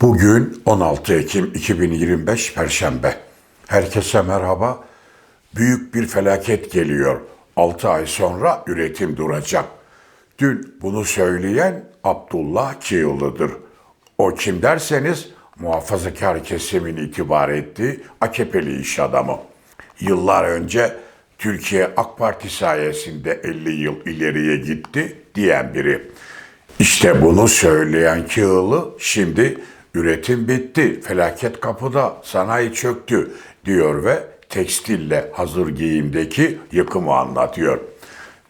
Bugün 16 Ekim 2025 Perşembe. Herkese merhaba. Büyük bir felaket geliyor. 6 ay sonra üretim duracak. Dün bunu söyleyen Abdullah Kiyılı'dır. O kim derseniz muhafazakar kesimin itibar ettiği AKP'li iş adamı. Yıllar önce Türkiye AK Parti sayesinde 50 yıl ileriye gitti diyen biri. İşte bunu söyleyen Kığılı şimdi üretim bitti, felaket kapıda, sanayi çöktü diyor ve tekstille hazır giyimdeki yıkımı anlatıyor.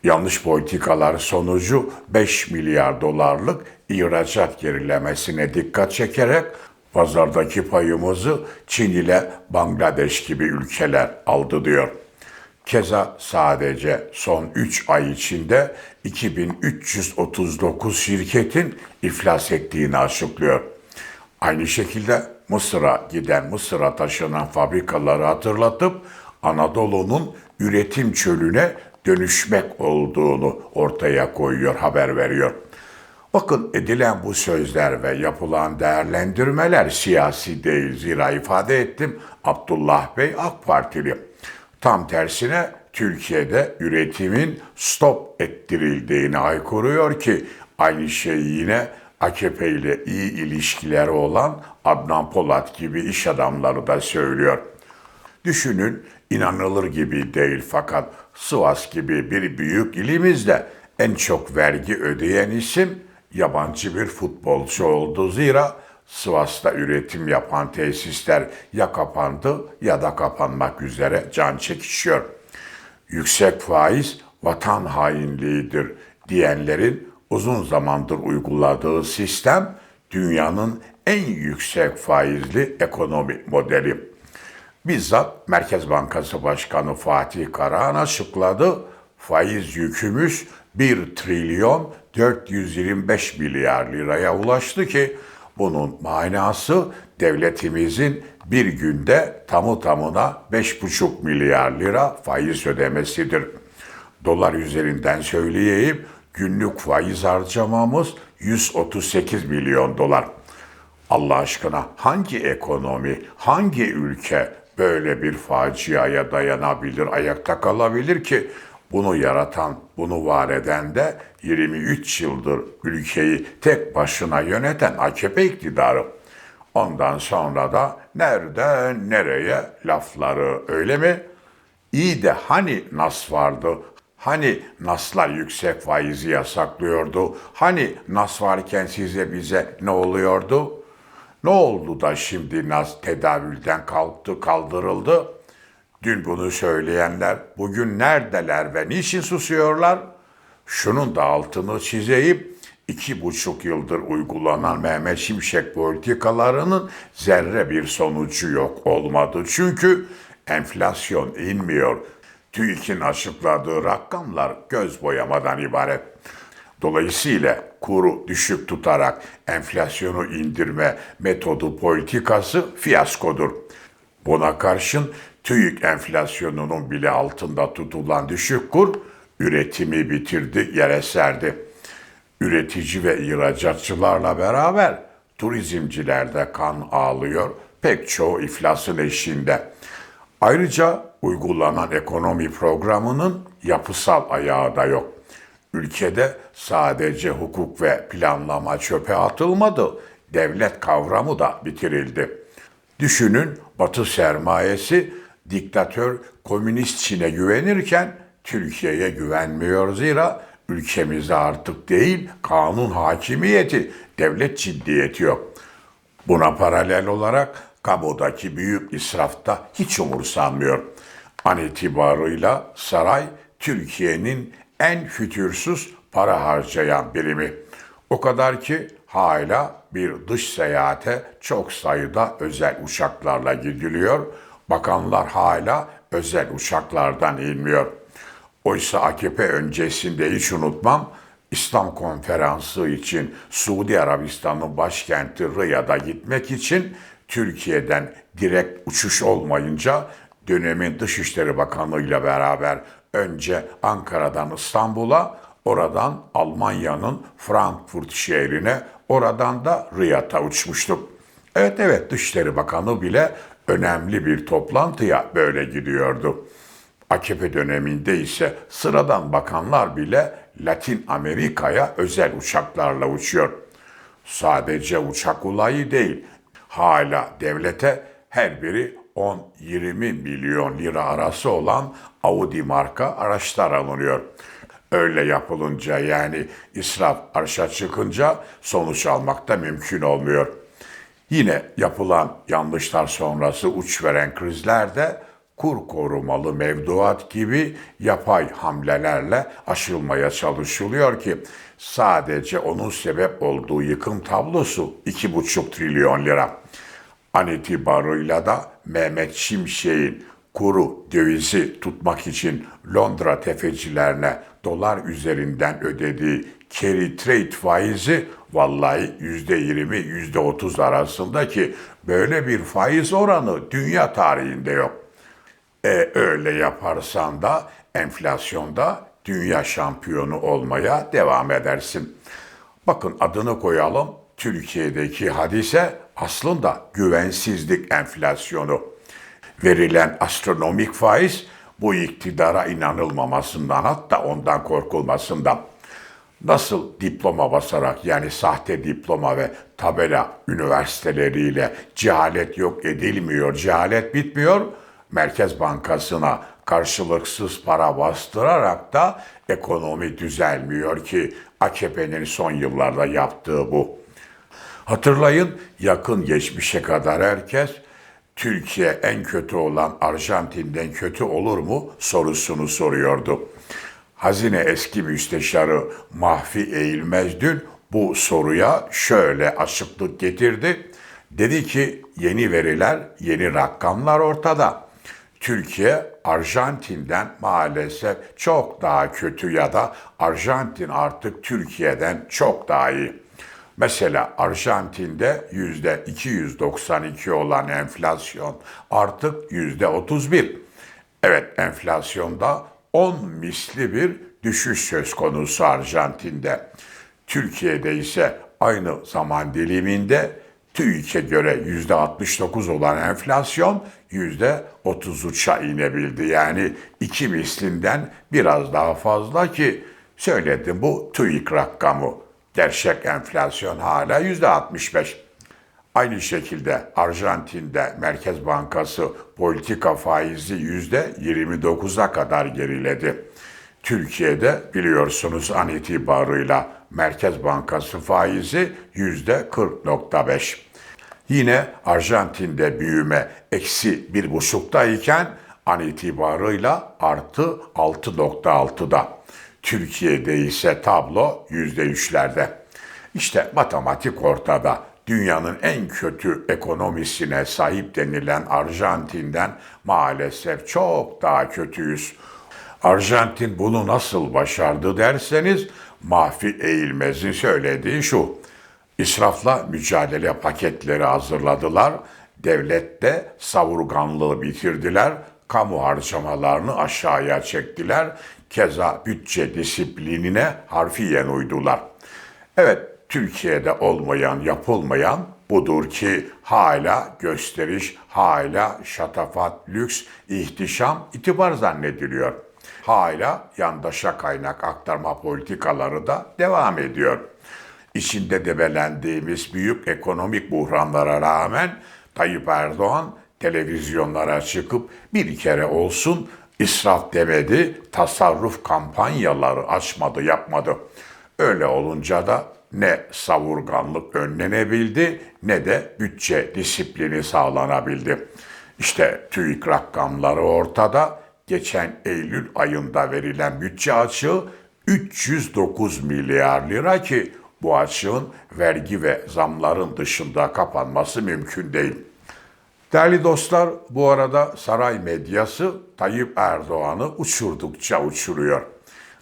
Yanlış politikalar sonucu 5 milyar dolarlık ihracat gerilemesine dikkat çekerek pazardaki payımızı Çin ile Bangladeş gibi ülkeler aldı diyor. Keza sadece son 3 ay içinde 2339 şirketin iflas ettiğini açıklıyor. Aynı şekilde Mısır'a giden, Mısır'a taşınan fabrikaları hatırlatıp Anadolu'nun üretim çölüne dönüşmek olduğunu ortaya koyuyor, haber veriyor. Bakın edilen bu sözler ve yapılan değerlendirmeler siyasi değil. Zira ifade ettim Abdullah Bey AK Partili. Tam tersine Türkiye'de üretimin stop ettirildiğini haykırıyor ki aynı şey yine AKP ile iyi ilişkileri olan Adnan Polat gibi iş adamları da söylüyor. Düşünün inanılır gibi değil fakat Sivas gibi bir büyük ilimizde en çok vergi ödeyen isim yabancı bir futbolcu oldu. Zira Sivas'ta üretim yapan tesisler ya kapandı ya da kapanmak üzere can çekişiyor. Yüksek faiz vatan hainliğidir diyenlerin uzun zamandır uyguladığı sistem dünyanın en yüksek faizli ekonomi modeli. Bizzat Merkez Bankası Başkanı Fatih Karahan açıkladı. Faiz yükümüz 1 trilyon 425 milyar liraya ulaştı ki bunun manası devletimizin bir günde tamı tamına 5,5 milyar lira faiz ödemesidir. Dolar üzerinden söyleyeyim günlük faiz harcamamız 138 milyon dolar. Allah aşkına hangi ekonomi, hangi ülke böyle bir faciaya dayanabilir, ayakta kalabilir ki bunu yaratan, bunu var eden de 23 yıldır ülkeyi tek başına yöneten AKP iktidarı. Ondan sonra da nereden nereye lafları öyle mi? İyi de hani nas vardı, Hani naslar yüksek faizi yasaklıyordu? Hani nas varken size bize ne oluyordu? Ne oldu da şimdi nas tedavülden kalktı, kaldırıldı? Dün bunu söyleyenler bugün neredeler ve niçin susuyorlar? Şunun da altını çizeyim. İki buçuk yıldır uygulanan Mehmet Şimşek politikalarının zerre bir sonucu yok olmadı. Çünkü enflasyon inmiyor. TÜİK'in açıkladığı rakamlar göz boyamadan ibaret. Dolayısıyla kuru düşük tutarak enflasyonu indirme metodu politikası fiyaskodur. Buna karşın TÜİK enflasyonunun bile altında tutulan düşük kur üretimi bitirdi, yere serdi. Üretici ve ihracatçılarla beraber turizmciler de kan ağlıyor. Pek çoğu iflasın eşiğinde. Ayrıca uygulanan ekonomi programının yapısal ayağı da yok. Ülkede sadece hukuk ve planlama çöpe atılmadı, devlet kavramı da bitirildi. Düşünün Batı sermayesi diktatör komünist Çin'e güvenirken Türkiye'ye güvenmiyor zira ülkemizde artık değil kanun hakimiyeti, devlet ciddiyeti yok. Buna paralel olarak kamudaki büyük israfta hiç umursanmıyor. An itibarıyla saray Türkiye'nin en fütursuz para harcayan birimi. O kadar ki hala bir dış seyahate çok sayıda özel uçaklarla gidiliyor. Bakanlar hala özel uçaklardan inmiyor. Oysa AKP öncesinde hiç unutmam İslam konferansı için Suudi Arabistan'ın başkenti Riyad'a gitmek için Türkiye'den direkt uçuş olmayınca dönemin Dışişleri Bakanı ile beraber önce Ankara'dan İstanbul'a, oradan Almanya'nın Frankfurt şehrine, oradan da Riyad'a uçmuştuk. Evet evet Dışişleri Bakanı bile önemli bir toplantıya böyle gidiyordu. AKP döneminde ise sıradan bakanlar bile Latin Amerika'ya özel uçaklarla uçuyor. Sadece uçak olayı değil, hala devlete her biri 10-20 milyon lira arası olan Audi marka araçlar alınıyor. Öyle yapılınca yani israf arşa çıkınca sonuç almak da mümkün olmuyor. Yine yapılan yanlışlar sonrası uç veren krizlerde kur korumalı mevduat gibi yapay hamlelerle aşılmaya çalışılıyor ki sadece onun sebep olduğu yıkım tablosu 2,5 trilyon lira. An itibarıyla da Mehmet Şimşek'in kuru dövizi tutmak için Londra tefecilerine dolar üzerinden ödediği carry trade faizi vallahi yüzde yirmi, yüzde otuz arasındaki böyle bir faiz oranı dünya tarihinde yok. E, öyle yaparsan da enflasyonda dünya şampiyonu olmaya devam edersin. Bakın adını koyalım. Türkiye'deki hadise aslında güvensizlik enflasyonu. Verilen astronomik faiz bu iktidara inanılmamasından hatta ondan korkulmasından. Nasıl diploma basarak yani sahte diploma ve tabela üniversiteleriyle cehalet yok edilmiyor, cehalet bitmiyor. Merkez Bankası'na karşılıksız para bastırarak da ekonomi düzelmiyor ki AKP'nin son yıllarda yaptığı bu. Hatırlayın yakın geçmişe kadar herkes Türkiye en kötü olan Arjantin'den kötü olur mu sorusunu soruyordu. Hazine eski müsteşarı Mahfi Eğilmez dün bu soruya şöyle açıklık getirdi. Dedi ki yeni veriler, yeni rakamlar ortada. Türkiye Arjantin'den maalesef çok daha kötü ya da Arjantin artık Türkiye'den çok daha iyi. Mesela Arjantin'de yüzde 292 olan enflasyon artık yüzde 31. Evet enflasyonda 10 misli bir düşüş söz konusu Arjantin'de. Türkiye'de ise aynı zaman diliminde TÜİK'e göre yüzde 69 olan enflasyon yüzde 33'a inebildi. Yani iki mislinden biraz daha fazla ki söyledim bu TÜİK rakamı. Gerçek enflasyon hala yüzde 65. Aynı şekilde Arjantin'de Merkez Bankası politika faizi yüzde 29'a kadar geriledi. Türkiye'de biliyorsunuz an itibarıyla Merkez Bankası faizi yüzde 40.5. Yine Arjantin'de büyüme eksi bir buçuktayken an itibarıyla artı 6.6'da. Türkiye'de ise tablo yüzde üçlerde. İşte matematik ortada. Dünyanın en kötü ekonomisine sahip denilen Arjantin'den maalesef çok daha kötüyüz. Arjantin bunu nasıl başardı derseniz Mahfi Eğilmez'in söylediği şu. İsrafla mücadele paketleri hazırladılar. Devlette savurganlığı bitirdiler. Kamu harcamalarını aşağıya çektiler. Keza bütçe disiplinine harfiyen uydular. Evet, Türkiye'de olmayan, yapılmayan budur ki hala gösteriş, hala şatafat, lüks, ihtişam, itibar zannediliyor. Hala yandaşa kaynak aktarma politikaları da devam ediyor. İçinde debelendiğimiz büyük ekonomik buhranlara rağmen Tayyip Erdoğan televizyonlara çıkıp bir kere olsun israf demedi, tasarruf kampanyaları açmadı, yapmadı. Öyle olunca da ne savurganlık önlenebildi ne de bütçe disiplini sağlanabildi. İşte TÜİK rakamları ortada. Geçen Eylül ayında verilen bütçe açığı 309 milyar lira ki bu açığın vergi ve zamların dışında kapanması mümkün değil. Değerli dostlar, bu arada saray medyası Tayyip Erdoğan'ı uçurdukça uçuruyor.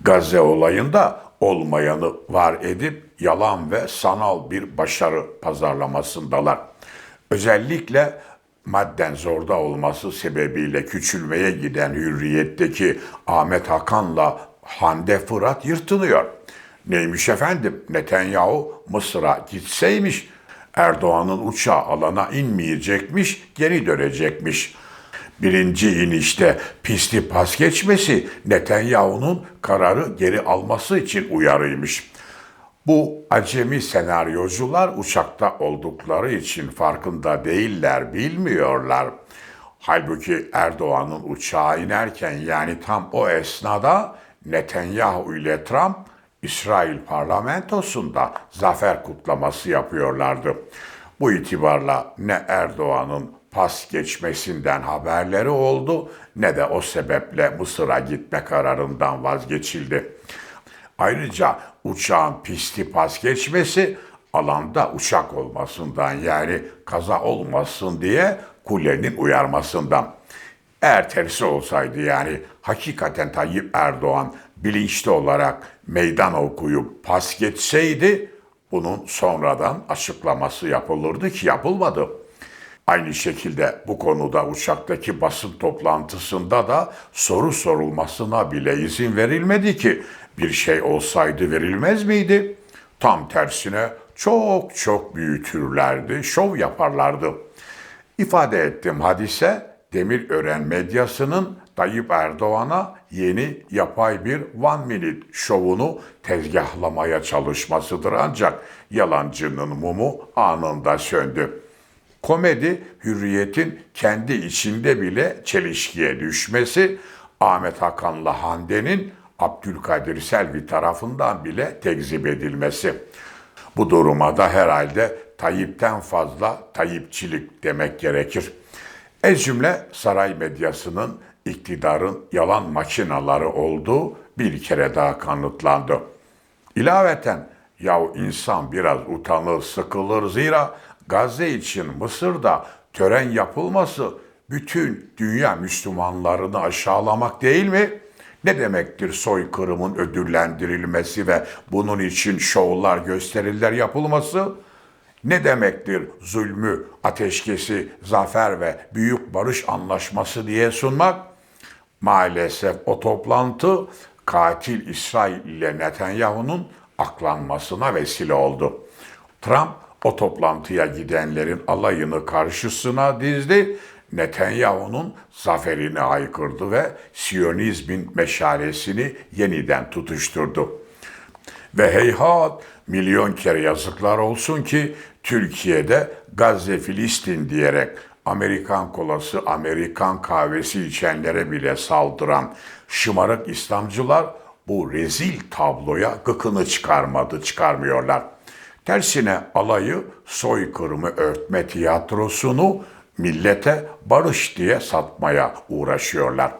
Gazze olayında olmayanı var edip yalan ve sanal bir başarı pazarlamasındalar. Özellikle madden zorda olması sebebiyle küçülmeye giden hürriyetteki Ahmet Hakan'la Hande Fırat yırtınıyor. Neymiş efendim Netanyahu Mısır'a gitseymiş Erdoğan'ın uçağı alana inmeyecekmiş, geri dönecekmiş. Birinci inişte pisti pas geçmesi Netanyahu'nun kararı geri alması için uyarıymış. Bu acemi senaryocular uçakta oldukları için farkında değiller, bilmiyorlar. Halbuki Erdoğan'ın uçağa inerken yani tam o esnada Netanyahu ile Trump İsrail parlamentosunda zafer kutlaması yapıyorlardı. Bu itibarla ne Erdoğan'ın pas geçmesinden haberleri oldu ne de o sebeple Mısır'a gitme kararından vazgeçildi. Ayrıca uçağın pisti pas geçmesi alanda uçak olmasından yani kaza olmasın diye kulenin uyarmasından. Eğer tersi olsaydı yani hakikaten Tayyip Erdoğan bilinçli olarak meydan okuyup pas geçseydi bunun sonradan açıklaması yapılırdı ki yapılmadı. Aynı şekilde bu konuda uçaktaki basın toplantısında da soru sorulmasına bile izin verilmedi ki bir şey olsaydı verilmez miydi? Tam tersine çok çok büyütürlerdi, şov yaparlardı. İfade ettim hadise Demirören medyasının Tayyip Erdoğan'a yeni yapay bir one minute şovunu tezgahlamaya çalışmasıdır ancak yalancının mumu anında söndü. Komedi hürriyetin kendi içinde bile çelişkiye düşmesi, Ahmet Hakan'la Hande'nin Abdülkadir Selvi tarafından bile tekzip edilmesi. Bu duruma da herhalde Tayyip'ten fazla Tayyipçilik demek gerekir. Ez cümle saray medyasının iktidarın yalan makinaları olduğu bir kere daha kanıtlandı. İlaveten yahu insan biraz utanır, sıkılır zira Gazze için Mısır'da tören yapılması bütün dünya Müslümanlarını aşağılamak değil mi? Ne demektir soykırımın ödüllendirilmesi ve bunun için şovlar, gösteriler yapılması? Ne demektir zulmü, ateşkesi, zafer ve büyük barış anlaşması diye sunmak? Maalesef o toplantı katil İsrail ile Netanyahu'nun aklanmasına vesile oldu. Trump o toplantıya gidenlerin alayını karşısına dizdi. Netanyahu'nun zaferini haykırdı ve Siyonizmin meşalesini yeniden tutuşturdu. Ve heyhat milyon kere yazıklar olsun ki Türkiye'de Gazze Filistin diyerek Amerikan kolası, Amerikan kahvesi içenlere bile saldıran şımarık İslamcılar bu rezil tabloya gıkını çıkarmadı, çıkarmıyorlar. Tersine alayı soykırımı örtme tiyatrosunu millete barış diye satmaya uğraşıyorlar.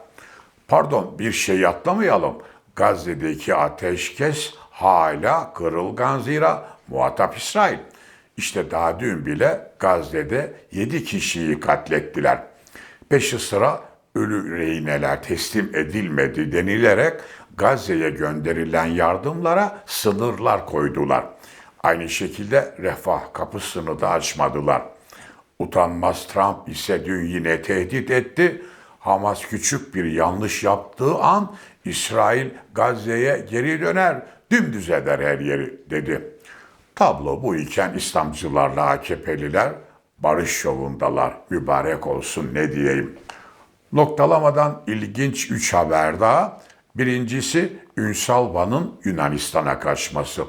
Pardon bir şey atlamayalım. Gazze'deki ateşkes hala kırılgan zira muhatap İsrail. İşte daha dün bile Gazze'de 7 kişiyi katlettiler. Peşi sıra ölü rehineler teslim edilmedi denilerek Gazze'ye gönderilen yardımlara sınırlar koydular. Aynı şekilde refah kapısını da açmadılar. Utanmaz Trump ise dün yine tehdit etti. Hamas küçük bir yanlış yaptığı an İsrail Gazze'ye geri döner, dümdüz eder her yeri dedi. Tablo bu iken İslamcılarla AKP'liler barış şovundalar. Mübarek olsun ne diyeyim. Noktalamadan ilginç üç haber daha. Birincisi Ünsal Van'ın Yunanistan'a kaçması.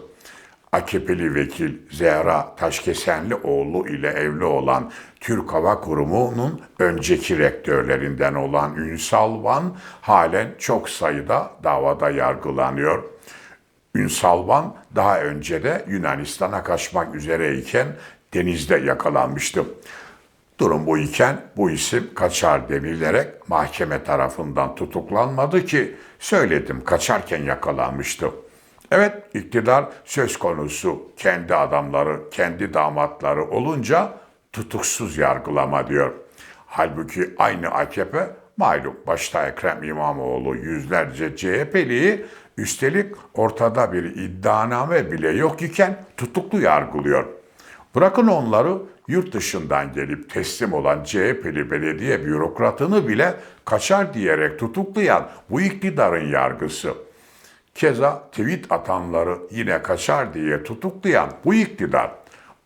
AKP'li vekil Zehra Taşkesenlioğlu ile evli olan Türk Hava Kurumu'nun önceki rektörlerinden olan Ünsal Van halen çok sayıda davada yargılanıyor. Ünsal Van daha önce de Yunanistan'a kaçmak üzereyken denizde yakalanmıştı. Durum bu iken bu isim kaçar denilerek mahkeme tarafından tutuklanmadı ki söyledim kaçarken yakalanmıştı. Evet iktidar söz konusu kendi adamları, kendi damatları olunca tutuksuz yargılama diyor. Halbuki aynı AKP malum başta Ekrem İmamoğlu yüzlerce CHP'liyi üstelik ortada bir iddianame bile yok iken tutuklu yargılıyor. Bırakın onları yurt dışından gelip teslim olan CHP'li belediye bürokratını bile kaçar diyerek tutuklayan bu iktidarın yargısı. Keza tweet atanları yine kaçar diye tutuklayan bu iktidar.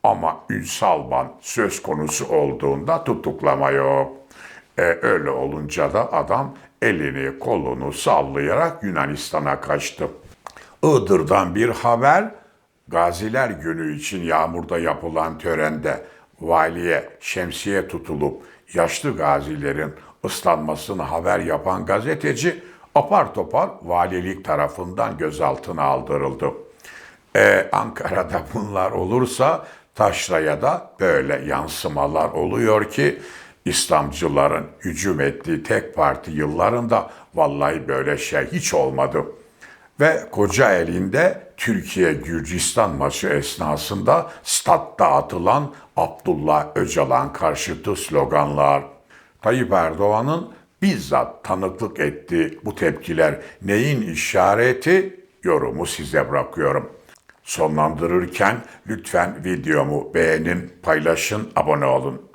Ama Ünsal ban söz konusu olduğunda tutuklama yok. E, öyle olunca da adam elini kolunu sallayarak Yunanistan'a kaçtı. Iğdır'dan bir haber, Gaziler Günü için yağmurda yapılan törende valiye şemsiye tutulup yaşlı gazilerin ıslanmasını haber yapan gazeteci apar topar valilik tarafından gözaltına aldırıldı. Ee, Ankara'da bunlar olursa Taşra'ya böyle yansımalar oluyor ki İslamcıların hücum ettiği tek parti yıllarında vallahi böyle şey hiç olmadı. Ve Kocaeli'nde Türkiye-Gürcistan maçı esnasında statta atılan Abdullah Öcalan karşıtı sloganlar. Tayyip Erdoğan'ın bizzat tanıklık ettiği bu tepkiler neyin işareti yorumu size bırakıyorum. Sonlandırırken lütfen videomu beğenin, paylaşın, abone olun.